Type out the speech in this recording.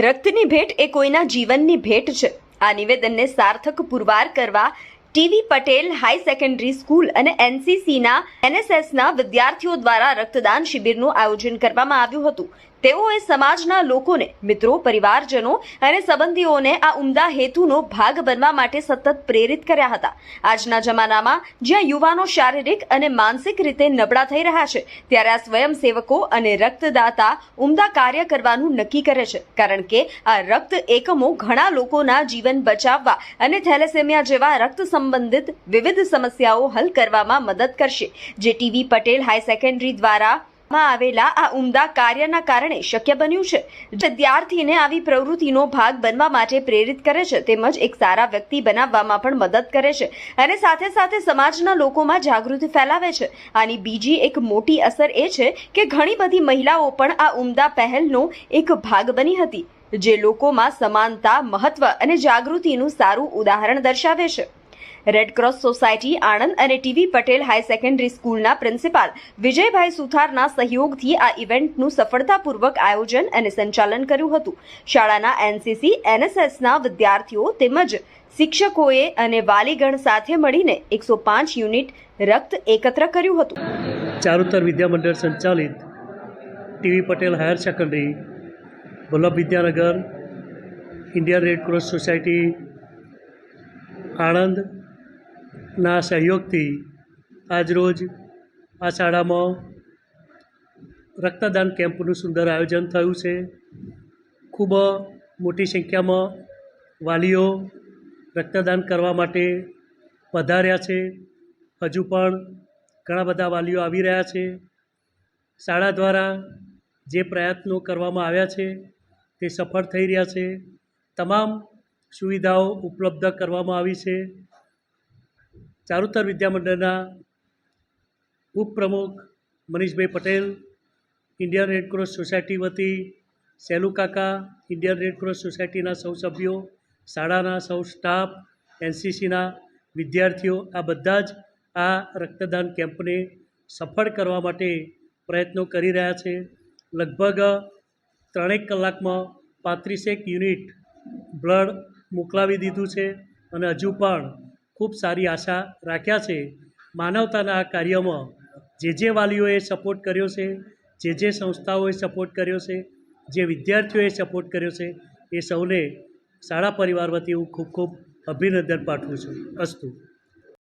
રક્તની ભેટ એ કોઈના જીવનની ભેટ છે. આ નિવેદનને સાર્થક પુરવાર કરવા TV Patel high secondary school અને એનસીસીના એનએસએસના વિદ્યાર્થીઓ દ્વારા રક્તદાન શિબિરનું આયોજન કરવામાં આવ્યું હતું. તેઓએ સમાજના લોકોને, મિત્રો, પરિવારજનો અને સંબંધીઓને આ ઉમદા હેતુનો ભાગ બનવા માટે સતત પ્રેરિત કર્યા હતા. આજના જમાનામાં જ્યાં યુવાનો શારીરિક અને માનસિક રીતે નબળા થઈ રહ્યા છે, ત્યારે આ સ્વયંસેવકો અને રક્તદાતા ઉમદા કાર્ય કરવાનું નક્કી કરે છે. કારણ કે આ રક્ત એકમો ઘણા લોકોના જીવન બચાવવા અને થેલેસેમિયા જેવા રક્ત સંબંધિત વિવિધ સમસ્યાઓ હલ કરવામાં મદદ કરશે, જે ટીવી પટેલ હાઈ સેકન્ડરી દ્વારા આવેલા આ ઉમદા કાર્યના કારણે શક્ય બન્યું છે. વિદ્યાર્થીને આવી પ્રવૃત્તિનો ભાગ બનવા માટે પ્રેરિત કરે છે, તેમજ એક સારા વ્યક્તિ બનાવવામાં પણ મદદ કરે છે અને સાથે સાથે સમાજના લોકોમાં જાગૃતિ ફેલાવે છે. આની બીજી એક મોટી અસર એ છે કે ઘણી બધી મહિલાઓ પણ આ ઉમદા પહેલનો એક ભાગ બની હતી, જે લોકોમાં સમાનતા, મહત્વ અને જાગૃતિનું સારું ઉદાહરણ દર્શાવે છે. રેડક્રોસ સોસાયટી આણંદ અને ટીવી પટેલ હાઈ સેકન્ડરી સ્કૂલના પ્રિન્સિપાલ વિજયભાઈ સુથારના સહયોગથી આ ઇવેન્ટનું સફળતાપૂર્વક આયોજન અને સંચાલન કર્યું હતું. શાળાના એનસીસી એનએસએસના વિદ્યાર્થીઓ તેમજ શિક્ષકોએ અને વાલીગણ સાથે મળીને એકસો પાંચ યુનિટ રક્ત એકત્ર કર્યું હતું. ચારુતર વિદ્યામંડળ સંચાલિત TV Patel higher secondary, Vallabh Vidyanagar, Indian red cross society આણંદના સહયોગથી આજરોજ આ શાળામાં રક્તદાન કેમ્પનું સુંદર આયોજન થયું છે. ખૂબ મોટી સંખ્યામાં વાલીઓ રક્તદાન કરવા માટે પધાર્યા છે. હજુ પણ ઘણા બધા વાલીઓ આવી રહ્યા છે. શાળા દ્વારા જે પ્રયત્નો કરવામાં આવ્યા છે તે સફળ થઈ રહ્યા છે. તમામ સુવિધાઓ ઉપલબ્ધ કરવામાં આવી છે. ચારુતર વિદ્યામંડળના ઉપપ્રમુખ Manishbhai Patel, Indian Red Cross Society વતી સેલુકાકા ઇન્ડિયન રેડક્રોસ સોસાયટીના સૌ સભ્યો, શાળાના સૌ સ્ટાફ, એનસીસીના વિદ્યાર્થીઓ, આ બધા જ આ રક્તદાન કેમ્પને સફળ કરવા માટે પ્રયત્નો કરી રહ્યા છે. લગભગ ત્રણેક કલાકમાં પાંત્રીસેક યુનિટ બ્લડ મોકલાવી દીધું છે અને હજુ પણ ખૂબ સારી આશા રાખ્યા છે. માનવતાના આ કાર્યમાં જે જે વાલીઓએ સપોર્ટ કર્યો છે, જે જે સંસ્થાઓએ સપોર્ટ કર્યો છે, જે વિદ્યાર્થીઓએ સપોર્ટ કર્યો છે, એ સૌને શાળા પરિવાર વતી હું ખૂબ ખૂબ અભિનંદન પાઠવું છું. અસ્તુ.